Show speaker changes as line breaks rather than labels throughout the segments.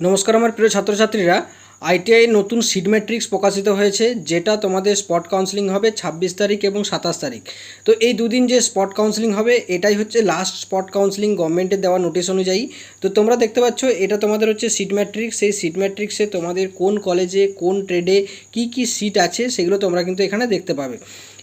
নমস্কার আমার প্রিয় ছাত্রছাত্রীরা। আইটিআই নতুন সিড ম্যাট্রিক্স প্রকাশিত হয়েছে, যেটা তোমাদের স্পট কাউন্সিলিং হবে ছাব্বিশ তারিখ এবং সাতাশ তারিখ। তো এই দুদিন যে স্পট কাউন্সিলিং হবে, এটাই হচ্ছে লাস্ট স্পট কাউন্সিলিং গভর্নমেন্টের দেওয়া নোটিশ অনুযায়ী। তো তোমরা দেখতে পাচ্ছ, এটা তোমাদের হচ্ছে সিট ম্যাট্রিক্স সেই সিট ম্যাট্রিক্সে তোমাদের কোন কলেজে কোন ট্রেডে কি কি সিট আছে, সেগুলো তোমরা কিন্তু এখানে দেখতে পাবে।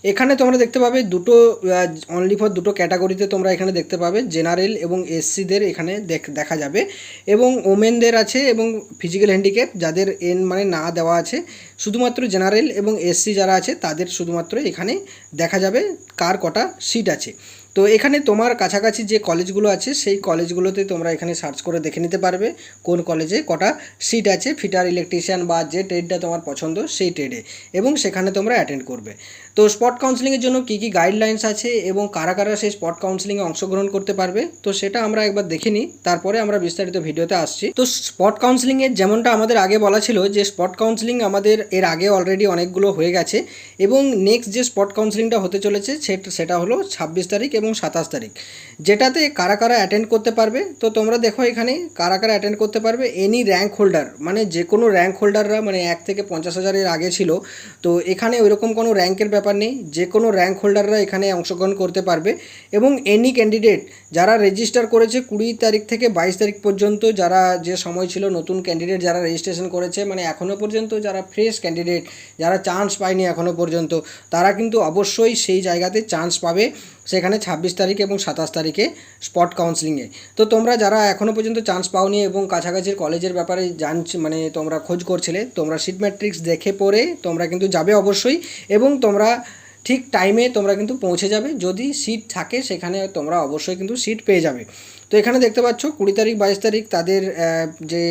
এখানে তোমরা দেখতে পাবে দুটো অনলি ফর দুটো ক্যাটাগরিতে তোমরা এখানে দেখতে পাবে। জেনারেল এবং এসসিদের এখানে দেখ- যাবে। এবং ওমেনদের আছে এবং ফিজিক্যাল হ্যান্ডিক্যাপ যাদের এন মানে না দেওয়া আছে। শুধুমাত্র জেনারেল এবং এসসি যারা আছে, তাদের শুধুমাত্র এখানে দেখা যাবে কার কটা সিট আছে। তো এখানে তোমার কাছাকাছি যে কলেজগুলো আছে, সেই কলেজগুলোতে তোমরা এখানে সার্চ করে দেখে নিতে পারবে কোন কলেজে কটা সিট আছে। ফিটার ইলেকট্রিশিয়ান বা যে ট্রেডটা তোমার পছন্দ, সেই ট্রেডে এবং সেখানে তোমরা অ্যাটেন্ড করবে। তো স্পট কাউন্সিলিংয়ের জন্য কী কী গাইডলাইন্স আছে এবং কারা কারা সেই স্পট কাউন্সিলিংয়ে অংশগ্রহণ করতে পারবে? তো সেটা আমরা একবার দেখে নিই, তারপরে আমরা বিস্তারিত ভিডিওতে আসছি। তো স্পট কাউন্সিলিংয়ের যেমনটা আমাদের আগে বলা ছিল যে স্পট কাউন্সিলিং আমাদের এর আগে অলরেডি অনেকগুলো হয়ে গেছে এবং নেক্সট যে স্পট কাউন্সিলিংটা হতে চলেছে সেট- হলো ছাব্বিশ তারিখ এবং সাতাশ তারিখ। যেটাতে কারা কারা অ্যাটেন্ড করতে পারবে? তো তোমরা দেখো এখানে কারা কারা অ্যাটেন্ড করতে পারবে? এনি র্যাঙ্ক হোল্ডার মানে যে কোনো র্যাঙ্ক হোল্ডাররা মানে এক থেকে পঞ্চাশ হাজারের আগে ছিল, তো এখানে ওইরকম কোনো র্যাঙ্কের ব্যাপার নেই, যে কোনো র্যাঙ্ক হোল্ডাররা এখানে অংশগ্রহণ করতে পারবে এবং এনি ক্যান্ডিডেট যারা রেজিস্টার করেছে কুড়ি তারিখ থেকে বাইশ তারিখ পর্যন্ত, যারা যে সময় ছিল নতুন ক্যান্ডিডেট যারা রেজিস্ট্রেশন করেছে মানে এখনও পর্যন্ত যারা ফ্রেশ ক্যান্ডিডেট যারা চান্স পায়নি এখনও পর্যন্ত, তারা কিন্তু অবশ্যই সেই জায়গাতে চান্স পাবে। সেখানে ছাব্বিশ তারিখ এবং সাতাশ তারিখে স্পট কাউন্সিলিংয়ে তো তোমরা যারা এখনও পর্যন্ত চান্স পাওনি এবং কাছাকাছির কলেজের ব্যাপারে জানছ মানে তোমরা খোঁজ করছিলে, তোমরা সিট ম্যাট্রিক্স দেখে পড়ে তোমরা কিন্তু যাবে অবশ্যই এবং তোমরা ঠিক টাইমে তোমরা কিন্তু পৌঁছে যাবে। যদি সিট থাকে, সেখানে তোমরা অবশ্যই কিন্তু সিট পেয়ে যাবে। তো এখানে দেখতে পাচ্ছ, কুড়ি তারিখ, বাইশ তারিখ তাদের যে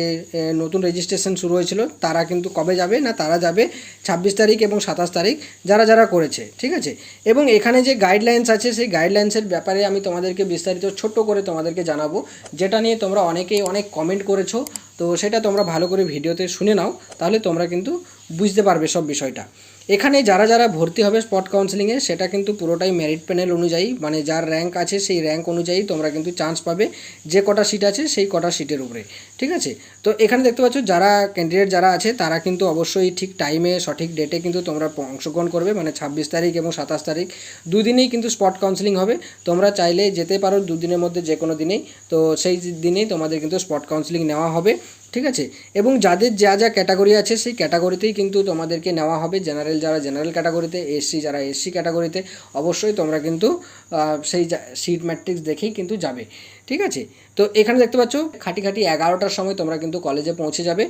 নতুন রেজিস্ট্রেশন শুরু হয়েছিল, তারা কিন্তু কবে যাবে না তারা যাবে? ছাব্বিশ তারিখ এবং সাতাশ তারিখ যারা যারা করেছে, ঠিক আছে? এবং এখানে যে গাইডলাইন্স আছে, সেই গাইডলাইন্সের ব্যাপারে আমি তোমাদেরকে বিস্তারিত, ছোট্ট করে তোমাদেরকে জানাব। যেটা নিয়ে তোমরা অনেকেই অনেক কমেন্ট করেছ, তো সেটা তোমরা ভালো করে ভিডিওতে শুনে নাও, তাহলে তোমরা কিন্তু বুঝতে পারবে সব বিষয়টা। এখানে যারা যারা ভর্তি হবে স্পট কাউন্সিলিংয়ে সেটা কিন্তু পুরোটাই মেরিট প্যানেল অনুযায়ী মানে যার র্যাঙ্ক আছে সেই র্যাঙ্ক অনুযায়ী তোমরা কিন্তু চান্স পাবে যে কটা সিট আছে সেই কটা সিটের উপরে, ঠিক আছে? তো এখানে দেখতে পাচ্ছ যারা ক্যান্ডিডেট যারা আছে, তারা কিন্তু অবশ্যই ঠিক টাইমে সঠিক ডেটে কিন্তু তোমরা অংশগ্রহণ করবে মানে ছাব্বিশ তারিখ এবং সাতাশ তারিখ। দুদিনেই কিন্তু স্পট কাউন্সিলিং হবে, তোমরা চাইলে যেতে পারো দুদিনের মধ্যে যে কোনো দিনেই, তো সেই দিনেই তোমাদের কিন্তু স্পট কাউন্সিলিং নেওয়া হবে। ঠিক আছে? এবং যাদের যা যা ক্যাটাগরি আছে, সেই ক্যাটাগরিতেই কিন্তু তোমাদেরকে নেওয়া হবে জেনারেল যারা জেনারেল ক্যাটাগরিতে এসসি যারা এসসি ক্যাটাগরিতে অবশ্যই তোমরা কিন্তু সেই সিট ম্যাট্রিক্স দেখেই কিন্তু যাবে। ঠিক আছে? তো এখানে দেখতে পাচ্ছ খাটি খাটি এগারোটার সময় তোমরা কিন্তু কলেজে পৌঁছে যাবে।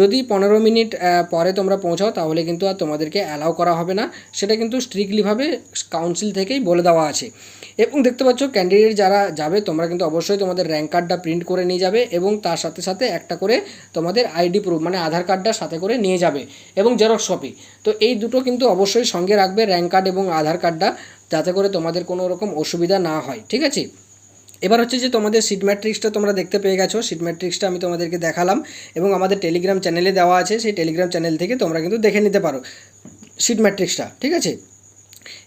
যদি পনেরো মিনিট পরে তোমরা পৌঁছাও, তাহলে কিন্তু আর তোমাদেরকে অ্যালাউ করা হবে না। সেটা কিন্তু স্ট্রিক্টলিভাবে কাউন্সিল থেকেই বলে দেওয়া আছে। এবং দেখতে পাচ্ছ ক্যান্ডিডেট যারা যাবে, তোমরা কিন্তু অবশ্যই তোমাদের র্যাঙ্ক কার্ডটা প্রিন্ট করে নিয়ে যাবে এবং তার সাথে সাথে একটা করে তোমাদের আইডি প্রুফ মানে আধার কার্ডটা সাথে করে নিয়ে যাবে এবং জেরক্স কপি তো এই দুটো কিন্তু অবশ্যই সঙ্গে রাখবে র্যাঙ্ক কার্ড এবং আধার কার্ডটা যাতে করে তোমাদের কোনো রকম অসুবিধা না হয়, ঠিক আছে? এবার হচ্ছে যে তোমাদের সিট ম্যাট্রিক্সটা তোমরা দেখতে পেয়ে গেছো। সিট ম্যাট্রিক্সটা আমি তোমাদেরকে দেখালাম এবং আমাদের টেলিগ্রাম চ্যানেলে দেওয়া আছে। সেই টেলিগ্রাম চ্যানেল থেকে তোমরা কিন্তু দেখে নিতে পারো সিট ম্যাট্রিক্সটা ঠিক আছে?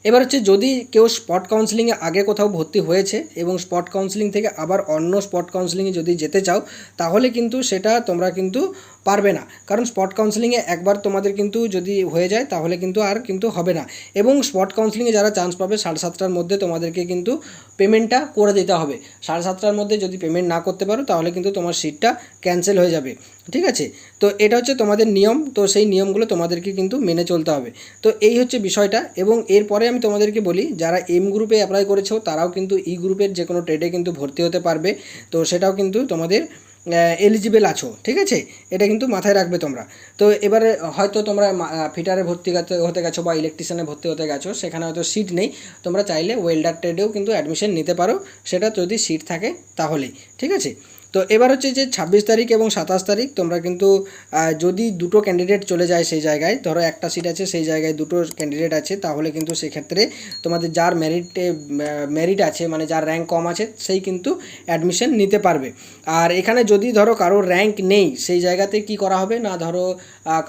এবার হচ্ছে যদি কেউ স্পট কাউন্সিলিংয়ে আগে কোথাও ভর্তি হয়েছে এবং স্পট কাউন্সিলিং থেকে আবার অন্য স্পট কাউন্সিলিংয়ে যদি যেতে চাও, তাহলে কিন্তু সেটা তোমরা কিন্তু পারবে না। কারণ স্পট কাউন্সেলিংয়ে একবার তোমাদের কিন্তু যদি হয়ে যায়, তাহলে কিন্তু আর কিন্তু হবে না। এবং স্পট কাউন্সিলিংয়ে যারা চান্স পাবে, সাড়ে সাতটার মধ্যে তোমাদেরকে কিন্তু পেমেন্টটা করে দিতে হবে। সাড়ে সাতটার মধ্যে যদি পেমেন্ট না করতে পারো, তাহলে কিন্তু তোমার সিটটা ক্যান্সেল হয়ে যাবে। ঠিক আছে? তো এটা হচ্ছে তোমাদের নিয়ম। তো সেই নিয়মগুলো তোমাদেরকে কিন্তু মেনে চলতে হবে। তো এই হচ্ছে বিষয়টা। এবং এরপরে আমি তোমাদেরকে বলি, যারা এম গ্রুপে অ্যাপ্লাই করেছ, তারাও কিন্তু ই গ্রুপের যে কোনো ট্রেডে কিন্তু ভর্তি হতে পারবে। তো সেটাও কিন্তু তোমাদের এলিজিবল আছো, ঠিক আছে? এটা কিন্তু মাথায় রাখবে তোমরা। তো এবারে হয়তো তোমরা ফিটারে ভর্তি হতে- গেছো বা ইলেকট্রিশিয়ানে ভর্তি হতে গেছো, সেখানে হয়তো সিট নেই। তোমরা চাইলে ওয়েল্ডার ট্রেডেও কিন্তু অ্যাডমিশন নিতে পারো। সেটা যদি সিট থাকে, তাহলেই, ঠিক আছে? তো এবার হচ্ছে যে ছাব্বিশ তারিখ এবং সাতাশ তারিখ তোমরা কিন্তু যদি দুটো ক্যান্ডিডেট চলে যায় সেই জায়গায়, ধরো একটা সিট আছে সেই জায়গায় দুটো ক্যান্ডিডেট আছে, তাহলে কিন্তু সেক্ষেত্রে তোমাদের যার মেরিটে মেরিট আছে মানে যার র্যাঙ্ক কম আছে, সেই কিন্তু অ্যাডমিশন নিতে পারবে। আর এখানে যদি ধরো কারোর র্যাঙ্ক নেই, সেই জায়গাতে কি করা হবে? না ধরো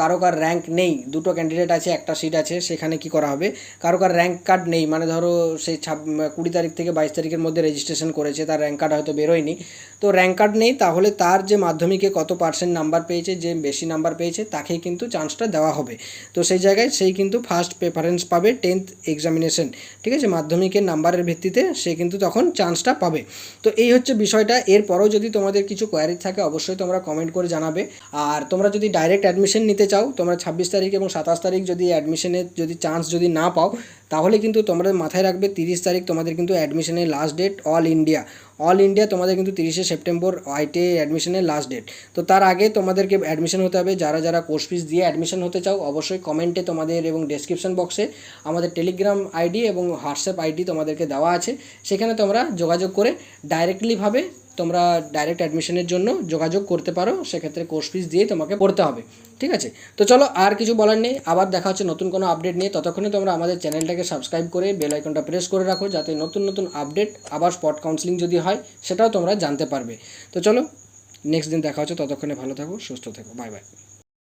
কারও কার র্যাঙ্ক নেই, দুটো ক্যান্ডিডেট আছে, একটা সিট আছে, সেখানে কি করা হবে? কারও কার র্যাঙ্ক কার্ড নেই মানে ধরো সেই ছাব, কুড়ি তারিখ থেকে বাইশ তারিখের মধ্যে রেজিস্ট্রেশন করেছে, তার র্যাঙ্ক কার্ড হয়তো বেরোয়নি। তো র্যাঙ্ক কার্ড কার্ড নেই, তাহলে তার যে মাধ্যমিকে কত পার্সেন্ট নাম্বার পেয়েছে, যে বেশি নাম্বার পেয়েছে, তাকেই কিন্তু চান্সটা দেওয়া হবে। তো সেই জায়গায় সেই কিন্তু ফার্স্ট প্রেফারেন্স পাবে টেন্থ এক্সামিনেশন ঠিক আছে? মাধ্যমিকের নাম্বারের ভিত্তিতে সে কিন্তু তখন চান্সটা পাবে। তো এই হচ্ছে বিষয়টা। এরপরও যদি তোমাদের কিছু কোয়ারি থাকে, অবশ্যই তোমরা কমেন্ট করে জানাবে। আর তোমরা যদি ডাইরেক্ট অ্যাডমিশন নিতে চাও, তোমরা ছাব্বিশ তারিখ এবং সাতাশ তারিখ যদি অ্যাডমিশনের যদি চান্স যদি না পাও, তাহলে কিন্তু তোমরা মাথায় রাখবে তিরিশ তারিখ তোমাদের কিন্তু অ্যাডমিশনের last date all India all India তোমাদের কিন্তু তিরিশে সেপ্টেম্বর আইটিআই অ্যাডমিশনের লাস্ট ডেট তো তার আগে তোমাদেরকে অ্যাডমিশন হতে হবে। যারা যারা কোর্স ফিস দিয়ে অ্যাডমিশন হতে চাও, অবশ্যই কমেন্টে তোমাদের এবং ডেসক্রিপশন বক্সে আমাদের টেলিগ্রাম আইডি এবং হোয়াটসঅ্যাপ আইডি তোমাদেরকে দেওয়া আছে। সেখানে তোমরা যোগাযোগ করে ডাইরেক্টলিভাবে তোমরা ডাইরেক্ট অ্যাডমিশনের জন্য যোগাযোগ করতে পারো, সেক্ষেত্রে কোর্স ফিস দিয়েই তোমাকে পড়তে হবে, ঠিক আছে? তো চলো, আর কিছু বলার নেই, আবার দেখা হচ্ছে নতুন কোনো আপডেট নিয়ে, ততক্ষণে তোমরা আমাদের চ্যানেলটাকে সাবস্ক্রাইব করে বেল আইকনটা প্রেস করে রাখো, যাতে নতুন নতুন আপডেট আবার স্পট কাউন্সিলিং যদি হয়, সেটাও তোমরা জানতে পারবে। তো চলো নেক্সট দিন দেখা হচ্ছে, ততক্ষণে ভালো থাকো, সুস্থ থাকো বাই বাই